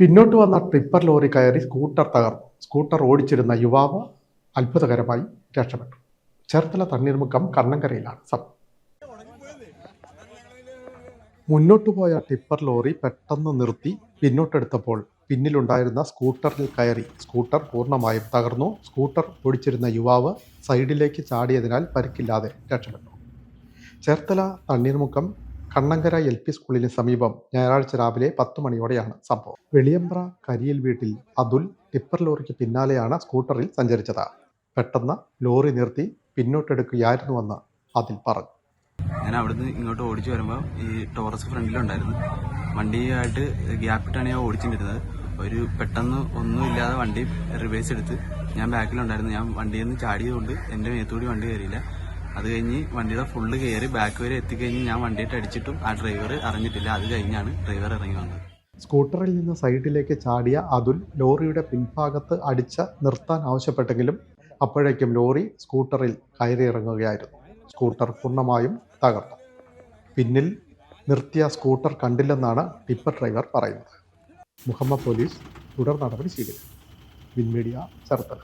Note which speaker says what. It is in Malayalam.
Speaker 1: പിന്നോട്ട് വന്ന ടിപ്പർ ലോറി കയറി സ്കൂട്ടർ തകർന്നു. സ്കൂട്ടർ ഓടിച്ചിരുന്ന യുവാവ് അത്ഭുതകരമായി രക്ഷപ്പെട്ടു. ചേർത്തല തണ്ണീർമുഖം കണ്ണങ്കരയിലാണ് സംഭവം. മുന്നോട്ടു പോയ ടിപ്പർ ലോറി പെട്ടെന്ന് നിർത്തി പിന്നോട്ടെടുത്തപ്പോൾ പിന്നിലുണ്ടായിരുന്ന സ്കൂട്ടറിൽ കയറി. സ്കൂട്ടർ പൂർണമായും തകർന്നു. സ്കൂട്ടർ ഓടിച്ചിരുന്ന യുവാവ് സൈഡിലേക്ക് ചാടിയതിനാൽ പരിക്കില്ലാതെ രക്ഷപ്പെട്ടു. ചേർത്തല തണ്ണീർമുക്കം കണ്ണങ്കര എൽ പി സ്കൂളിന് സമീപം ഞായറാഴ്ച രാവിലെ പത്ത് മണിയോടെയാണ് സംഭവം. വെളിയമ്പ്ര കരിയിൽ വീട്ടിൽ അതുൽ ടിപ്പർ ലോറിക്ക് പിന്നാലെയാണ് സ്കൂട്ടറിൽ സഞ്ചരിച്ചത്. പെട്ടെന്ന് ലോറി നിർത്തി പിന്നോട്ടെടുക്കുകയായിരുന്നുവെന്ന് അതിൽ പറഞ്ഞു.
Speaker 2: ഞാൻ അവിടുന്ന് ഇങ്ങോട്ട് ഓടിച്ചു വരുമ്പോൾ ഈ ടോറസ് ഫ്രണ്ടിലുണ്ടായിരുന്നു വണ്ടിയായിട്ട് ഗ്യാപ്പിട്ടാണ് ഞാൻ ഓടിച്ചിട്ടിരുന്നത് ഒരു പെട്ടെന്ന് ഒന്നുമില്ലാതെ വണ്ടി റിവേഴ്സ് എടുത്ത് ഞാൻ ബാക്കിലുണ്ടായിരുന്നു ഞാൻ വണ്ടിയിൽ നിന്ന് ചാടിയതുകൊണ്ട് എന്റെ മേത്തൂടി വണ്ടി കയറിയില്ല. അത് കഴിഞ്ഞ് വണ്ടിയുടെ ഫുള്ള് കയറി ബാക്ക് വരെ എത്തിക്കഴിഞ്ഞ് ഞാൻ വണ്ടിയിട്ട് അടിച്ചിട്ടും ആ ഡ്രൈവർ അറിഞ്ഞിട്ടില്ല. അത് കഴിഞ്ഞാണ് ഡ്രൈവർ ഇറങ്ങി വന്നത്.
Speaker 1: സ്കൂട്ടറിൽ നിന്ന് സൈഡിലേക്ക് ചാടിയ അതുൽ ലോറിയുടെ പിൻഭാഗത്ത് അടിച്ച് നിർത്താൻ ആവശ്യപ്പെട്ടെങ്കിലും അപ്പോഴേക്കും ലോറി സ്കൂട്ടറിൽ കയറിയിറങ്ങുകയായിരുന്നു സ്കൂട്ടർ പൂർണമായും തകർന്നു. പിന്നിൽ നിർത്തിയ സ്കൂട്ടർ കണ്ടില്ലെന്നാണ് ടിപ്പർ ഡ്രൈവർ പറയുന്നത്. മുഹമ്മദ് പോലീസ് തുടർ നടപടി സ്വീകരിച്ചു. വിൻമീഡിയ ചേർത്തല